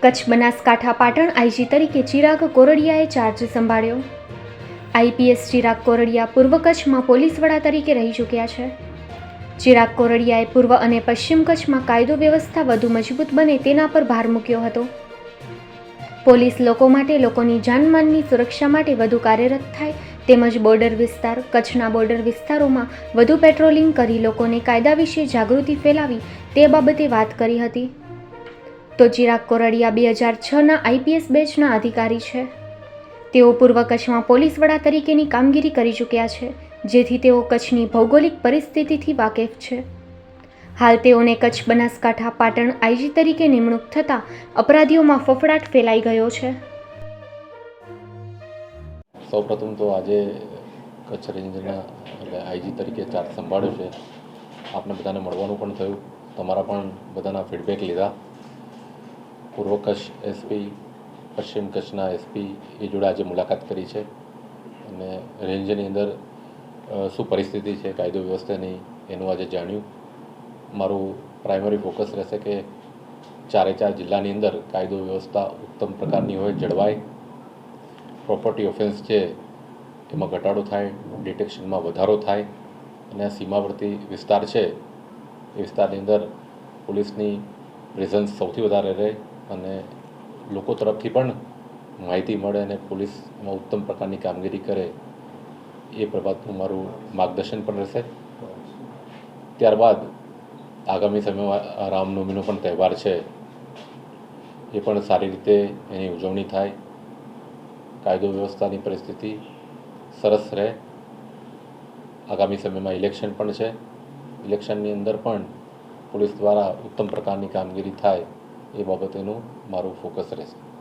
Kutch Banaskantha Patan IG તરીકે ચિરાગ કોરડિયાએ charge સંભાળ્યો. આઈપીએસ ચિરાગ કોરડિયા પૂર્વ કચ્છમાં પોલીસ વડા તરીકે રહી ચૂક્યા છે. ચિરાગ કોરડિયાએ પૂર્વ અને પશ્ચિમ કચ્છમાં કાયદો વ્યવસ્થા વધુ મજબૂત બને તેના પર ભાર મૂક્યો હતો. પોલીસ લોકો માટે લોકોની જાનમાનની સુરક્ષા માટે વધુ કાર્યરત થાય તેમજ બોર્ડર વિસ્તાર, કચ્છના બોર્ડર વિસ્તારોમાં વધુ પેટ્રોલિંગ કરી લોકોને કાયદા વિશે જાગૃતિ ફેલાવી તે બાબતે વાત કરી હતી. તો ચિરાગ કોરડિયા બે હજાર છના આઈપીએસ બેચના અધિકારી છે. તેઓ પૂર્વ કચ્છમાં પોલીસ વડા તરીકેની કામગીરી કરી ચૂક્યા છે, જેથી તેઓ કચ્છની ભૌગોલિક પરિસ્થિતિથી વાકેફ છે. હાલ તેઓને કચ્છ બનાસકાંઠા પાટણ આઈજી તરીકે નિમણૂક થતાં અપરાધીઓમાં ફફડાટ ફેલાઈ ગયો છે. સૌપ્રથમ તો આજે કચ્છ રેન્જના આઈજી તરીકે ચાર્જ સંભાળ્યો છે. આપને બધાને મળવાનું પણ થયું. તમારા પણ બધાના ફીડબેક લીધા. પૂર્વ કચ્છ એસપી પશ્ચિમ કચ્છના એસપી એ જોડે આજે મુલાકાત કરી છે. અને રેન્જની અંદર શું પરિસ્થિતિ છે, કાયદો વ્યવસ્થાની એનું આજે જાણ્યું. મારું પ્રાઇમરી ફોકસ રહેશે કે ચારે ચાર જિલ્લાની અંદર કાયદો વ્યવસ્થા ઉત્તમ પ્રકારની હોય, જળવાય. પ્રોપર્ટી ઓફેન્સ છે, એમાં ઘટાડો થાય ડિટેક્શનમાં વધારો થાય, અને આ સીમાવર્તી વિસ્તાર છે. એ વિસ્તારની અંદર પોલીસની પ્રેઝન્સ સૌથી વધારે રહે. અને લોકો તરફથી પણ માહિતી મળે અને પોલીસ એમાં ઉત્તમ પ્રકારની કામગીરી કરે એ પ્રભાતનું મારું માર્ગદર્શન પણ રહેશે. ત્યારબાદ આગામી સમયમાં રામનવમીનો પણ તહેવાર છે. એ પણ સારી રીતે એની ઉજવણી થાય. કાયદો વ્યવસ્થાની પરિસ્થિતિ સરસ રહે. આગામી સમયમાં ઇલેક્શન પણ છે. ઇલેક્શનની અંદર પણ પોલીસ દ્વારા ઉત્તમ પ્રકારની કામગીરી થાય. એ બાબતેનું મારું ફોકસ રહેશે.